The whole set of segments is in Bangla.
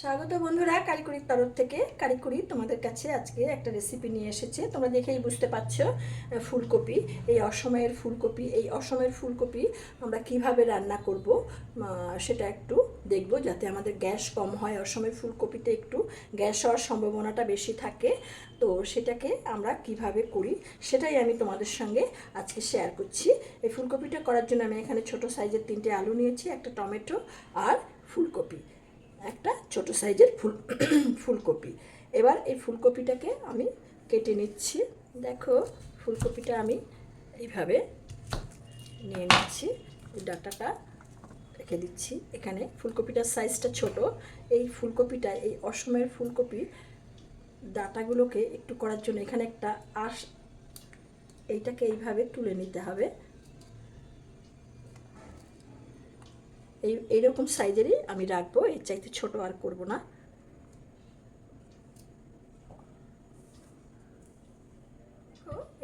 স্বাগত বন্ধুরা কারিকুরির তরফ থেকে। কারিকুরি তোমাদের কাছে আজকে একটা রেসিপি নিয়ে এসেছে। তোমরা দেখেই বুঝতে পারছ ফুলকপি, এই অসময়ের ফুলকপি, এই অসময়ের ফুলকপি আমরা কীভাবে রান্না করব সেটা একটু দেখব যাতে আমাদের গ্যাস কম হয়। অসময়ের ফুলকপিতে একটু গ্যাস হওয়ার সম্ভাবনাটা বেশি থাকে। তো সেটাকে আমরা কীভাবে করি, সেটাই আমি তোমাদের সঙ্গে আজকে শেয়ার করছি। এই ফুলকপিটা করার জন্য আমি এখানে ছোট সাইজের তিনটে আলু নিয়েছি, একটা টমেটো আর ফুলকপি। একটা ছোট সাইজের ফুল, ফুলকপি। এবার এই ফুলকপিটাকে আমি কেটে নিচ্ছি। দেখো, ফুলকপিটা আমি এইভাবে নিয়ে নিচ্ছি। ডাটাটা রেখে দিচ্ছি। এখানে ফুলকপিটার সাইজটা ছোট। এই ফুলকপিটা এই অসময়ের ফুলকপি ডাটাগুলোকে একটু করার জন্য এখানে একটা আশ, এইটাকে এইভাবে তুলে নিতে হবে। এই, এইরকম সাইজেরই আমি রাখব, এর চাইতে ছোট আর করব না।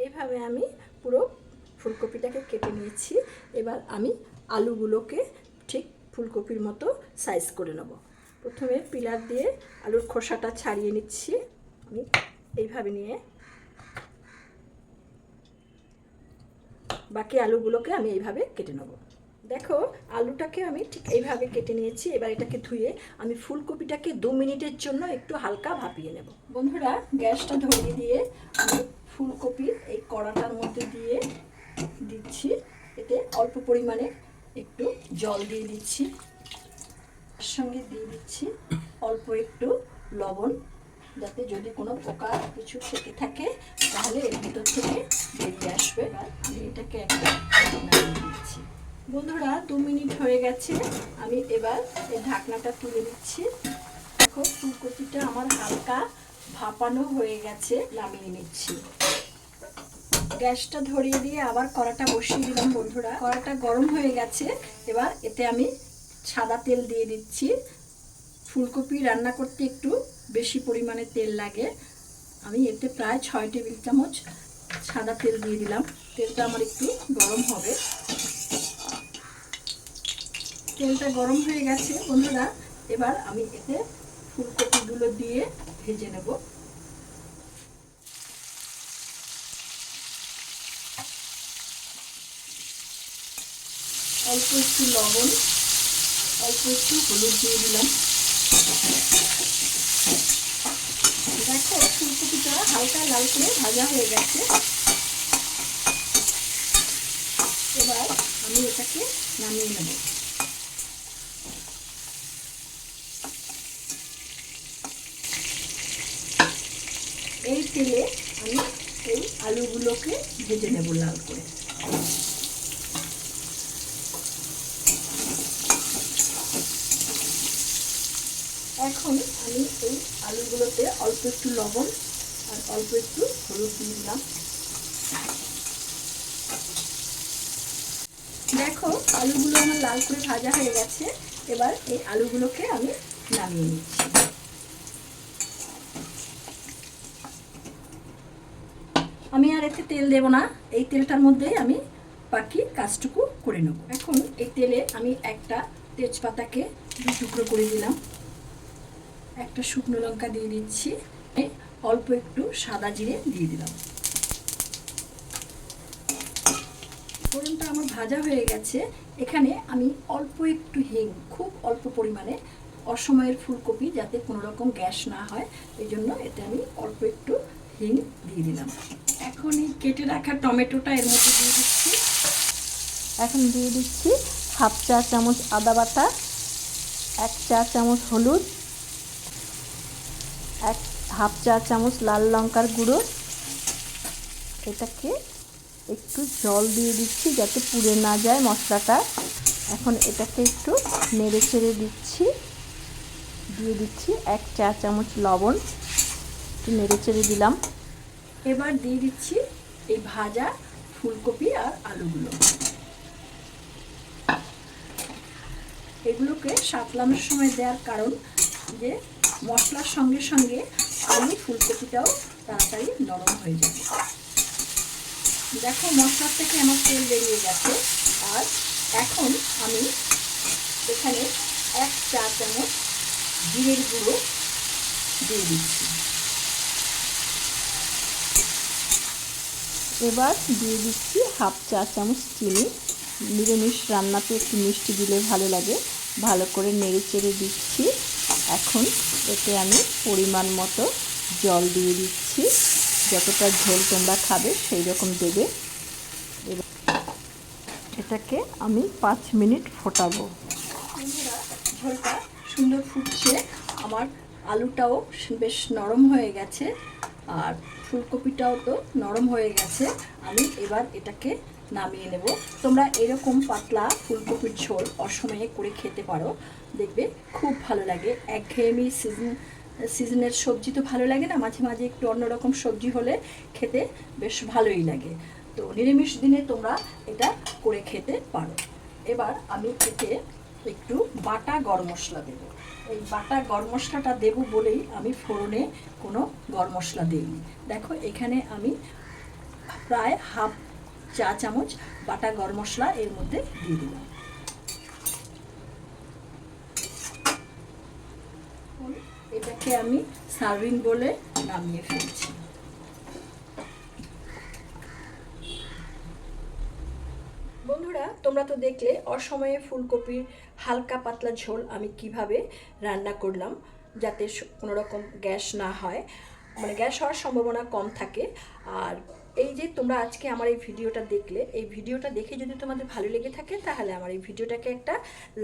এইভাবে আমি পুরো ফুলকপিটাকে কেটে নিয়েছি। এবার আমি আলুগুলোকে ঠিক ফুলকপির মতো সাইজ করে নেব। প্রথমে পিলার দিয়ে আলুর খোসাটা ছাড়িয়ে নিচ্ছি। আমি এইভাবে নিয়ে বাকি আলুগুলোকে আমি এইভাবে কেটে নেব। দেখো, আলুটাকে আমি ঠিক এইভাবে কেটে নিয়েছি, এবার এটাকে ধুয়ে আমি ফুলকপিটাকে দু মিনিটের জন্য একটু হালকা ভাপিয়ে নেব। বন্ধুরা, গ্যাসটা ধরিয়ে দিয়ে আমি ফুলকপির এই কড়াটার মধ্যে দিয়ে দিচ্ছি। এতে অল্প পরিমাণে একটু জল দিয়ে দিচ্ছি। তার সঙ্গে দিয়ে দিচ্ছি অল্প একটু লবণ, যাতে যদি কোনো পোকা কিছু থেকে থাকে, তাহলে এর ভিতর থেকে বেরিয়ে আসবে। আর এটাকে একটা দিচ্ছি। বন্ধুরা, দু মিনিট হয়ে গেছে। আমি এবার এই ঢাকনাটা তুলে দিচ্ছি দেখো, ফুলকপিটা আমার হালকা ভাপানো হয়ে গেছে, নামিয়ে নিচ্ছি। গ্যাসটা ধরিয়ে দিয়ে আবার কড়াটা বসিয়ে দিলাম বন্ধুরা। কড়াটা গরম হয়ে গেছে, এবার এতে আমি সাদা তেল দিয়ে দিচ্ছি। ফুলকপি রান্না করতে একটু বেশি পরিমাণে তেল লাগে। আমি এতে প্রায় ছয় টেবিল চামচ সাদা তেল দিয়ে দিলাম। তেলটা আমার একটু গরম হবে। তেলটা গরম হয়ে গেছে, বন্ধুরা। এবার আমি এতে ফুলকপিগুলো দিয়ে ভেজে নেব। অল্প একটু লবণ, অল্প একটু হলুদ দিয়ে দিলাম। দেখো ফুলকপিটা হালকা লাল করে ভাজা হয়ে গেছে। এবার আমি এটাকে নামিয়ে নেব এই তেলে আমি এই আলুগুলোকে ভেজে নেব লাল করে। এখন আমি এই আলুগুলোতে অল্প একটু লবণ আর অল্প একটু হলুদ দিয়ে দিলাম। দেখো, আলুগুলো আমার লাল করে ভাজা হয়ে গেছে। এবার এই আলুগুলোকে আমি নামিয়ে নিচ্ছি। আমি আর এতে তেল দেব না। এই তেলটার মধ্যেই আমি বাকি কাজটুকু করে নেব। এখন এই তেলে আমি একটা তেজপাতাকে দু টুকরো করে দিলাম। একটা শুকনো লঙ্কা দিয়ে দিচ্ছি। অল্প একটু সাদা জিরে দিয়ে দিলাম। ফোড়নটা আমার ভাজা হয়ে গেছে। এখানে আমি অল্প একটু হিং, খুব অল্প পরিমাণে অসময়ের ফুলকপি যাতে কোনো রকম গ্যাস না হয়। এই জন্য এতে আমি অল্প একটু হিং দিয়ে দিলাম। এখন এই কেটে রাখা টমেটোটা এর মধ্যে দিয়ে দিচ্ছি। এখন দিয়ে দিচ্ছি হাফ চা চামচ আদা বাটা, এক চা চামচ হলুদ, এক হাফ চা চামচ লাল লঙ্কার গুঁড়ো। এটাকে একটু জল দিয়ে দিচ্ছি যাতে পুড়ে না যায় মশলাটা। এখন এটাকে একটু নেড়ে চেড়ে দিচ্ছি। দিয়ে দিচ্ছি এক চা চামচ লবণ। একটু নেড়ে চেড়ে দিলাম। এবার দিয়ে দিচ্ছি এই ভাজা ফুলকপি আর আলুগুলো। এগুলোকে সাতলানোর সময় দেওয়ার কারণ যে মশলার সঙ্গে সঙ্গে আলু ফুলকপিটাও তাড়াতাড়ি নরম হয়ে যাবে। দেখো মশলার থেকে আমার তেল বেরিয়ে গেছে। আর এখন আমি এখানে এক চা চামচ জিরের গুঁড়ো দিয়ে দিচ্ছি। এবার দিয়ে দিচ্ছি হাফ চা চামচ চিনি। নিরামিষ রান্নাতে একটু মিষ্টি দিলে ভালো লাগে। ভালো করে নেড়ে চেড়ে দিচ্ছি। এখন এতে আমি পরিমাণ মতো জল দিয়ে দিচ্ছি। যতটা ঝোল তোমরা খাবে সেই রকম দেবে। এটাকে আমি পাঁচ মিনিট ফোটাবো। ঝোলটা সুন্দর ফুটছে। আমার আলুটাও বেশ নরম হয়ে গেছে। আর ফুলকপিটাও তো নরম হয়ে গেছে। আমি এবার এটাকে নামিয়ে নেব। তোমরা এরকম পাতলা ফুলকপির ঝোল অসময়ে করে খেতে পারো। দেখবে খুব ভালো লাগে। একঘেয়েমি সিজন সিজনের সবজি তো ভালো লাগে না? মাঝে মাঝে একটু অন্যরকম সবজি হলে খেতে বেশ ভালোই লাগে। তো নিরামিষ দিনে তোমরা এটা করে খেতে পারো। এবার আমি এতে একটু বাটা গরম মশলা দেব। এই বাটা গরম মশলাটা দেবো বলেই আমি ফোড়নে কোনো গরম মশলা দিইনি। দেখো, এখানে আমি প্রায় হাফ চা চামচ বাটা গরম মশলা এর মধ্যে দিয়ে দিলাম। এটাকে আমি সার্ভিং বলে নামিয়ে ফেলছি বন্ধুরা তোমরা তো দেখলে, অসময়ে ফুলকপির হালকা পাতলা ঝোল আমি কীভাবে রান্না করলাম যাতে কোনো রকম গ্যাস না হয়। মানে গ্যাস হওয়ার সম্ভাবনা কম থাকে। আর এই যে তোমরা আজকে আমার এই ভিডিওটা দেখলে, এই ভিডিওটা দেখে যদি তোমাদের ভালো লেগে থাকে, তাহলে আমার এই ভিডিওটাকে একটা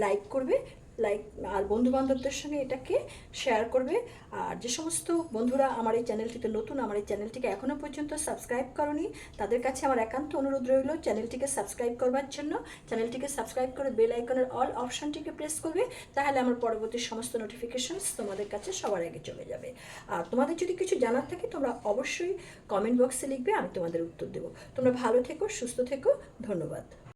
লাইক করবে লাইক আর বন্ধু বান্ধবদের সঙ্গে এটাকে শেয়ার করবে। আর যে সমস্ত বন্ধুরা আমার এই চ্যানেলটিতে নতুন, আমার এই চ্যানেলটিকে এখনও পর্যন্ত সাবস্ক্রাইব করনি, তাদের কাছে আমার একান্ত অনুরোধ রইল চ্যানেলটিকে সাবস্ক্রাইব করবার জন্য। চ্যানেলটিকে সাবস্ক্রাইব করে বেল আইকনের অল অপশানটিকে প্রেস করবে, তাহলে আমার পরবর্তী সমস্ত নোটিফিকেশনস তোমাদের কাছে সবার আগে চলে যাবে। আর তোমাদের যদি কিছু জানার থাকে, তোমরা অবশ্যই কমেন্ট বক্সে লিখবে, আমি তোমাদের উত্তর দেবো। তোমরা ভালো থেকো, সুস্থ থেকো, ধন্যবাদ।